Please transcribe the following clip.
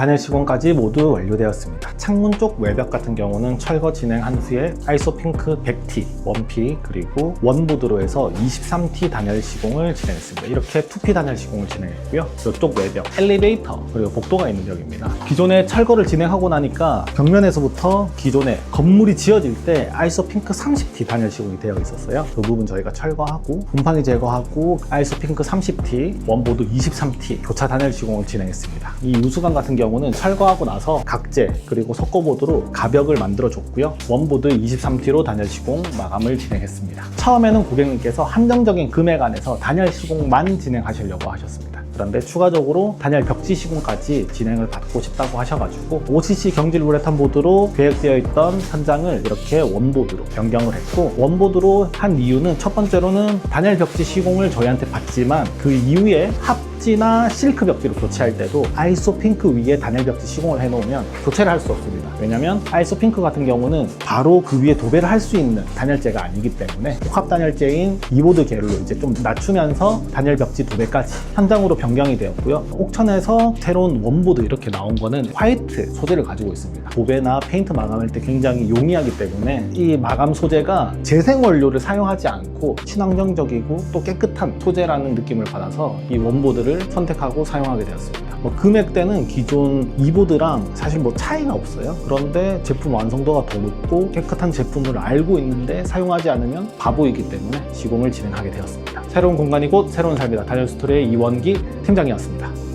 단열 시공까지 모두 완료되었습니다. 창문 쪽 외벽 같은 경우는 철거 진행한 후에 아이소핑크 100T, 1P 그리고 원보드로 해서 23T 단열 시공을 진행했습니다. 이렇게 2P 단열 시공을 진행했고요. 이쪽 외벽, 엘리베이터 그리고 복도가 있는 벽입니다. 기존에 철거를 진행하고 나니까 벽면에서부터 기존에 건물이 지어질 때 아이소핑크 30T 단열 시공이 되어 있었어요. 그 부분 저희가 철거하고 곰팡이 제거하고 아이소핑크 30T, 원보드 23T 교차 단열 시공을 진행했습니다. 이 우수관 같은 경우 는 철거하고 나서 각재 그리고 석고보드로 가벽을 만들어 줬고요. 원보드 23T로 단열 시공 마감을 진행했습니다. 처음에는 고객님께서 한정적인 금액 안에서 단열 시공만 진행하시려고 하셨습니다. 그런데 추가적으로 단열 벽지 시공까지 진행을 받고 싶다고 하셔가지고 OCC 경질 우레탄 보드로 계획되어 있던 현장을 이렇게 원보드로 변경을 했고 원보드로 한 이유는 첫 번째로는 단열 벽지 시공을 저희한테 받지만 그 이후에 합 지나 실크 벽지로 교체할 때도 아이소 핑크 위에 단열 벽지 시공을 해놓으면 교체를 할 수 없습니다. 왜냐면 아이소 핑크 같은 경우는 바로 그 위에 도배를 할 수 있는 단열재가 아니기 때문에 복합 단열재인 이보드 계열로 이제 좀 낮추면서 단열 벽지 도배까지 현장으로 변경이 되었고요. 옥천에서 새로운 원보드 이렇게 나온 거는 화이트 소재를 가지고 있습니다. 도배나 페인트 마감할 때 굉장히 용이하기 때문에 이 마감 소재가 재생 원료를 사용하지 않고 친환경적이고 또 깨끗한 소재라는 느낌을 받아서 이 원보드를 선택하고 사용하게 되었습니다. 뭐 금액대는 기존 이보드랑 사실 뭐 차이가 없어요. 그런데 제품 완성도가 더 높고 깨끗한 제품을 알고 있는데 사용하지 않으면 바보이기 때문에 시공을 진행하게 되었습니다. 새로운 공간이 곧 새로운 삶이다. 단열 스토리의 이원기 팀장이었습니다.